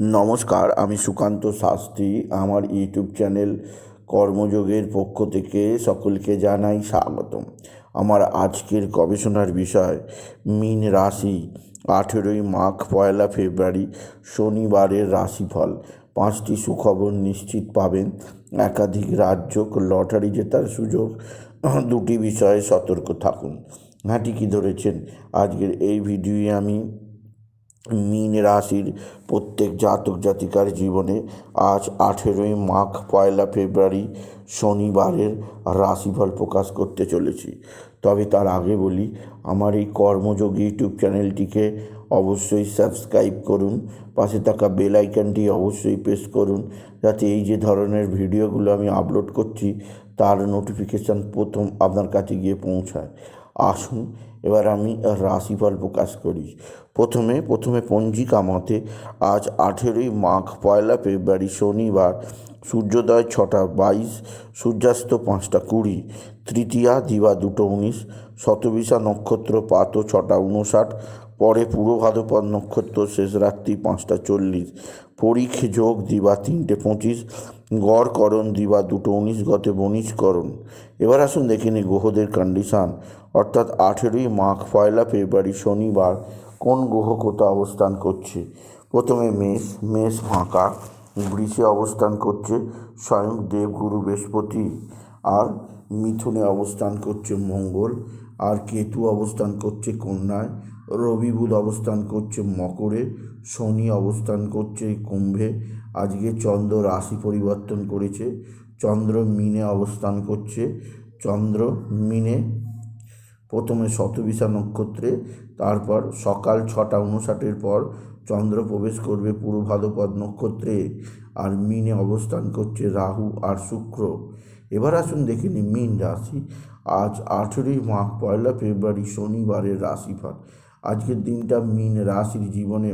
নমস্কার, আমি সুকান্ত শাস্ত্রী। আমার ইউটিউব চ্যানেল কর্মযোগের পক্ষ থেকে সকলকে জানাই স্বাগতম। আমার আজকের গবেষণার বিষয়, মীন রাশি, আঠেরোই মাঘ, পয়লা ফেব্রুয়ারি, শনিবারের রাশিফল। পাঁচটি সুখবর নিশ্চিত পাবেন। একাধিক রাজ্য লটারি জেতার সুযোগ, দুটি বিষয়ে সতর্ক থাকুন। হ্যাঁ ঠিকই ধরেছেন? আজকের এই ভিডিওয়ে আমি মীন রাশির প্রত্যেক জাতক জাতিকার জীবনে আজ আঠেরোই মাঘ, পয়লা ফেব্রুয়ারি শনিবারের রাশিফল প্রকাশ করতে চলেছি। তবে তার আগে বলি, আমার এই কর্মযোগ ইউটিউব চ্যানেলটিকে অবশ্যই সাবস্ক্রাইব করুন, পাশে থাকা বেল আইকনটি অবশ্যই প্রেস করুন, যাতে এই যে ধরনের ভিডিওগুলো আমি আপলোড করছি, তার নোটিফিকেশান প্রথম আপনার কাছে গিয়ে পৌঁছায়। আসুন, এবার আমি রাশিফল প্রকাশ করি। প্রথমে প্রথমে পঞ্জিকা মতে, আজ আঠেরোই মাঘ, পয়লা ফেব্রুয়ারি, শনিবার, সূর্যোদয় ছটা বাইশ, সূর্যাস্ত পাঁচটা কুড়ি, তৃতীয়া দিবা দুটো উনিশ, শতবিশা নক্ষত্র পাত ছটা উনষাট পরে পূর্ব ভাদ্রপদ নক্ষত্র শেষ রাত্রি পাঁচটা চল্লিশ পরীখ যোগ দিবা তিনটে পঁচিশ গড়করণ দিবা দুটো উনিশ গতে বণিজকরণ এবার আসুন দেখে নিই গ্রহদের কন্ডিশান অর্থাৎ আঠেরোই মাঘ, পয়লা ফেব্রুয়ারি, শনিবার কোন গ্রহ কোথা অবস্থান করছে? প্রথমে মেষ মেষ ফাঁকা, বৃষে অবস্থান করছে স্বয়ং দেবগুরু বৃহস্পতি। আর মিথুনে অবস্থান করছে মঙ্গল। আর কেতু অবস্থান করছে কন্যায়। রবি বুধ অবস্থান করছে মকরে। শনি অবস্থান করছে কুম্ভে। আজকে চন্দ্র রাশি পরিবর্তন করেছে। চন্দ্র মিনে অবস্থান করছে। চন্দ্র মিনে প্রথমে শতবিশা নক্ষত্রে, তারপর সকাল ছটা উনষাটের পর চন্দ্র প্রবেশ করবে পূর্ব ভাদ্রপদ নক্ষত্রে আর মিনে অবস্থান করছে রাহু আর শুক্র। এবার আসুন দেখে নিই মিন রাশি। আজ আঠেরোই মাঘ পয়লা ফেব্রুয়ারি শনিবারের রাশিফল। আজকের দিনটা মিন রাশির জীবনে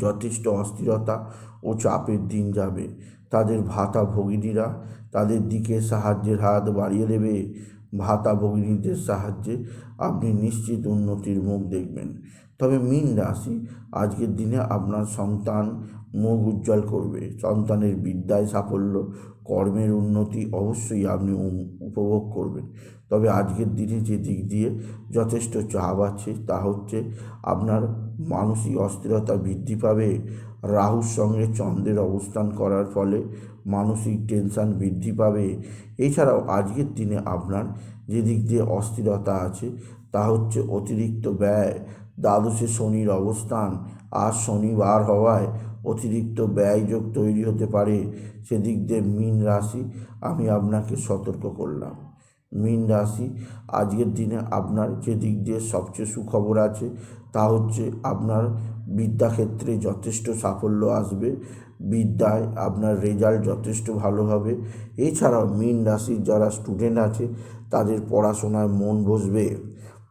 যথেষ্ট অস্থিরতা ও চাপের দিন যাবে। তাদের ভাতা ভগিনীরা তাদের দিকে সাহায্যের হাত বাড়িয়ে দেবে। ভাতা ভগিনীদের সাহায্যে আপনি নিশ্চিত উন্নতির মুখ দেখবেন। তবে মীন রাশি, আজকের দিনে আপনার সন্তান মুখ উজ্জ্বল করবে। সন্তানের বিদ্যায় সাফল্য, কর্মের উন্নতি অবশ্যই আপনি উপভোগ করবেন। তবে আজকের দিনে যে দিক দিয়ে যথেষ্ট চাপ আছে তা হচ্ছে আপনার মানসিক অস্থিরতা বৃদ্ধি পাবে। রাহুর সঙ্গে চন্দ্রের অবস্থান করার ফলে মানসিক টেনশান বৃদ্ধি পাবে। এছাড়াও আজকের দিনে আপনার যে দিক দিয়ে অস্থিরতা আছে, তা হচ্ছে অতিরিক্ত ব্যয়। দ্বাদশে শনির অবস্থান আর শনিবার হওয়ায় অতিরিক্ত ব্যয়যোগ তৈরি হতে পারে। সেদিক দিয়ে মীন রাশি, আমি আপনাকে সতর্ক করলাম। মীন রাশি। আজকের দিনে আপনার যে দিক দিয়ে সবচেয়ে সুখবর আছে, তা হচ্ছে আপনার বিদ্যাক্ষেত্রে যথেষ্ট সাফল্য আসবে। বিদ্যায় আপনার রেজাল্ট যথেষ্ট ভালো হবে। এছাড়াও মীন রাশির যারা স্টুডেন্ট আছে, তাদের পড়াশোনায় মন বসবে।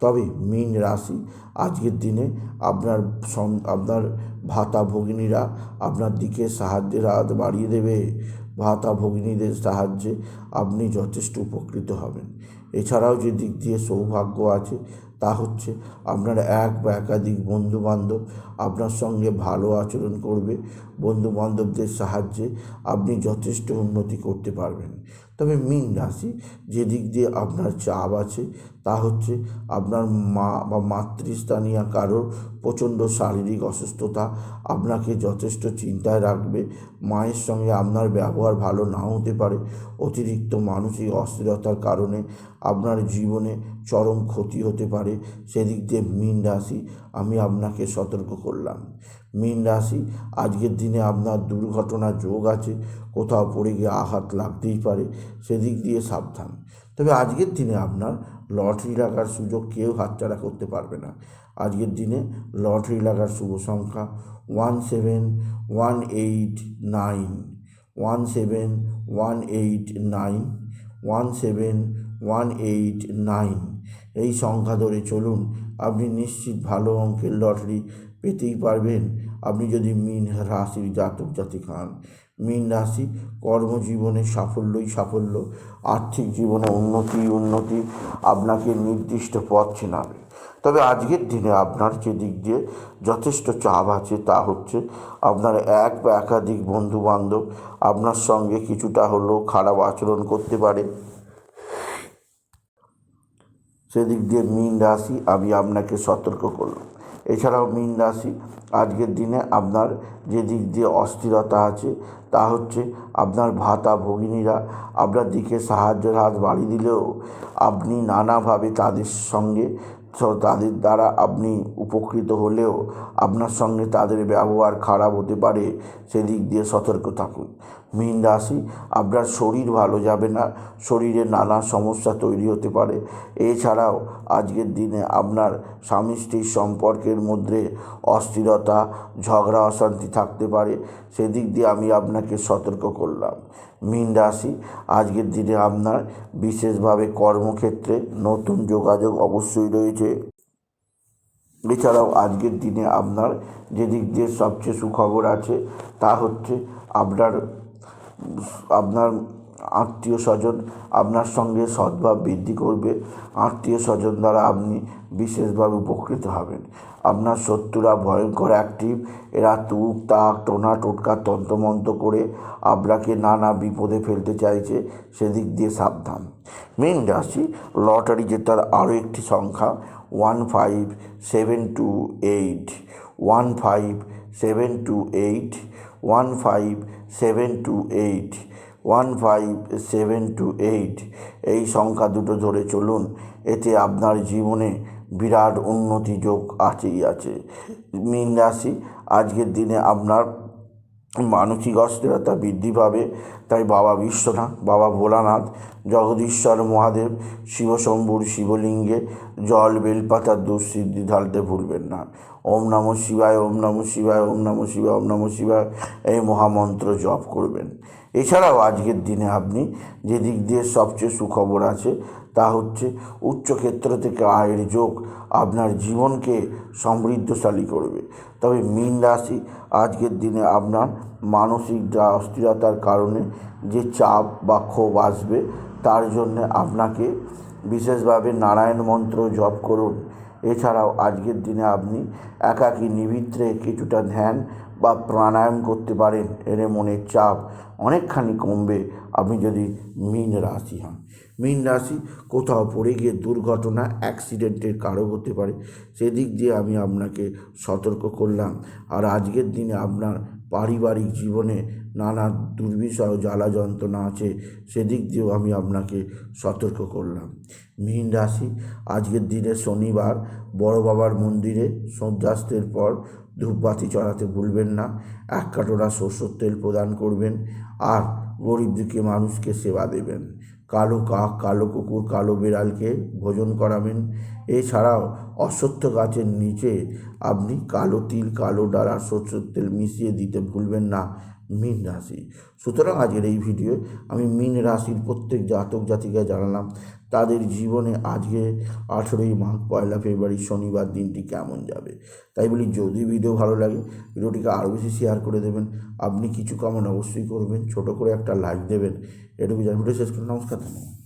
তবে মীন রাশি, আজকের দিনে আপনার আপনার ভাতা ভগিনীরা আপনার দিকে সাহায্যের হাত বাড়িয়ে দেবে। ভাতা ভগিনীদের সাহায্যে আপনি যথেষ্ট উপকৃত হবেন। এছাড়াও যে দিক দিয়ে সৌভাগ্য আছে, তা হচ্ছে আপনার এক বা একাধিক বন্ধুবান্ধব আপনার সঙ্গে ভালো আচরণ করবে। বন্ধুবান্ধবদের সাহায্যে আপনি যথেষ্ট উন্নতি করতে পারবেন। তবে মীন রাশি যে দিক দিয়ে আপনার চাপ আছে, তা হচ্ছে আপনার মা বা মাতৃস্থানীয় কারোর প্রচণ্ড শারীরিক অসুস্থতা আপনাকে যথেষ্ট চিন্তায় রাখবে। মায়ের সঙ্গে আপনার ব্যবহার ভালো নাও হতে পারে। অতিরিক্ত মানসিক অস্থিরতার কারণে আপনার জীবনে চরম ক্ষতি হতে পারে। সেদিক দিয়ে মীন রাশি, আমি আপনাকে সতর্ক করলাম। মীন রাশি। আজকের দিনে আপনার দুর্ঘটনা যোগ আছে, কোথাও পড়ে গিয়ে আঘাত লাগতেই পারে, সেদিক দিয়ে সাবধান। তবে আজকের দিনে আপনার লটারি লাগার সুযোগ কেউ হাতছাড়া করতে পারবে না। আজকের দিনে লটারি লাগার শুভ সংখ্যা one seven one eight nine, one seven one eight nine, one seven one eight nine. এই সংখ্যা ধরে চলুন, আপনি নিশ্চিত ভালো অঙ্কের লটারি পেতেই পারবেন। আপনি যদি মিন রাশির জাতক জাতিক হন, মীন রাশি কর্মজীবনে সাফল্যই সাফল্য, আর্থিক জীবনে উন্নতি উন্নতি আপনাকে নির্দিষ্ট পথ চেনাবে। তবে আজকের দিনে আপনার যে দিক দিয়ে যথেষ্ট চাপ আছে তা হচ্ছে আপনার এক বা একাধিক বন্ধু বান্ধব আপনার সঙ্গে কিছুটা হলেও খারাপ আচরণ করতে পারে। সেদিক দিয়ে মীন রাশি, আমি আপনাকে সতর্ক করলাম। এছাড়াও মীন রাশি, আজকের দিনে আপনার যে দিক দিয়ে অস্থিরতা আছে, তা হচ্ছে আপনার ভাতা ভগিনীরা আপনার দিকে সাহায্যের হাত বাড়িয়ে দিলেও আপনি নানাভাবে তাদের সঙ্গে তাদের দ্বারা আপনি উপকৃত হলেও আপনার সঙ্গে তাদের ব্যবহার খারাপ হতে পারে, সেদিক দিয়ে সতর্ক থাকুন। মীন রাশি, আপনার শরীর ভালো যাবে না, শরীরে নানা সমস্যা তৈরি হতে পারে। এছাড়াও আজকের দিনে আপনার স্বামী স্ত্রীর সম্পর্কের মধ্যে অস্থিরতা, ঝগড়া, অশান্তি থাকতে পারে, সেদিক দিয়ে আমি আপনাকে সতর্ক করলাম। মীন রাশি। আজকের দিনে আপনার বিশেষভাবে কর্মক্ষেত্রে নতুন যোগাযোগ অবশ্যই রয়েছে। এছাড়াও আজকের দিনে আপনার যেদিক দিয়ে সবচেয়ে সুখবর আছে তা হচ্ছে আপনার আপনার আত্মীয় স্বজন আপনার সঙ্গে সদ্ভাব বৃদ্ধি করবে। আত্মীয় স্বজন দ্বারা আপনি বিশেষভাবে উপকৃত হবেন। আপনার শত্রুরা ভয়ঙ্কর অ্যাক্টিভ এরা তুক, তাক, টোনা, টোটকা, তন্ত্রমন্ত্র করে আপনাকে নানা বিপদে ফেলতে চাইছে। সেদিক দিয়ে সাবধান। মেন রাশি, লটারি জেতার আরও একটি সংখ্যা one five seven two eight one five seven two eight one five seven two eight one five seven two eight এই সংখ্যা দুটো ধরে চলুন, এতে আপনার জীবনে বিরাট উন্নতি যোগ আছেই আছে। মীন রাশি, আজকের দিনে আপনার মানসিক অস্থিরতা বৃদ্ধি পাবে। তাই বাবা বিশ্বনাথ, বাবা ভোলানাথ, জগদীশ্বর মহাদেব, শিবশম্ভুর শিবলিঙ্গে জল বেলপাতার দুঃসিদ্ধি ঢালতে ভুলবেন না। ওম নম শিবায়, ওম নম শিবায়, ওম নম শিবায়, ওম নম শিবায় এই মহামন্ত্র জপ করবেন। এছাড়াও আজকের দিনে আপনি যে দিক দিয়ে সবচেয়ে সুখবর আছে তা হচ্ছে উচ্চক্ষেত্র থেকে আয়ের যোগ আপনার জীবনকে সমৃদ্ধশালী করবে। তবে মীন রাশি আজকের দিনে আপনার মানসিক যা অস্থিরতার কারণে যে চাপ বা ক্ষোভ আসবে, তার জন্যে আপনাকে বিশেষভাবে নারায়ণ মন্ত্র জপ করুন। এছাড়াও আজকের দিনে আপনি একাকী নিবিত্রে কিছুটা ধ্যান বা প্রাণায়াম করতে পারেন, এর মনের চাপ অনেকখানি কমবে। আপনি যদি মীন রাশি হন, মীন রাশি কোথাও পড়ে গিয়ে দুর্ঘটনা অ্যাক্সিডেন্টের কারও হতে পারে। সেদিক দিয়ে আমি আপনাকে সতর্ক করলাম। আর আজকের দিনে আপনার পারিবারিক জীবনে নানা দুর্বিষহ জ্বালা যন্ত্রণা আছে, সেদিক দিয়েও আমি আপনাকে সতর্ক করলাম। মীন রাশি, আজকের দিনে শনিবার, বড় বাবার মন্দিরে সূর্যাস্তের পর ধূপবাতি চড়াতে ভুলবেন না, এক কাটোরা সরষের তেল প্রদান করবেন আর গরিব দুঃখী মানুষকে সেবা দেবেন। কালো কাক, কালো কুকুর, কালো বিড়ালকে ভোজন করাবেন। এছাড়াও অশ্বত্থ গাছের নিচে আপনি কালো তিল, কালো ডালা সরষের তেল মিশিয়ে দিতে ভুলবেন না মীন রাশি। সুতরাং আজকের এই ভিডিও আমি মীন রাশির প্রত্যেক জাতক জাতিকে জানালাম, তাদের জীবনে আজকে আঠেরোই মাঘ, পয়লা ফেব্রুয়ারি, শনিবার দিনটি কেমন যাবে? তাই বলি, যদি ভিডিও ভালো লাগে, ভিডিওটিকে আরও বেশি শেয়ার করে দেবেন। আপনি কিছু কামন অবশ্যই করবেন, ছোট করে একটা লাইক দেবেন। এটুকু জানি, ভিডিও শেষ করে নমস্কার, ধন্যবাদ।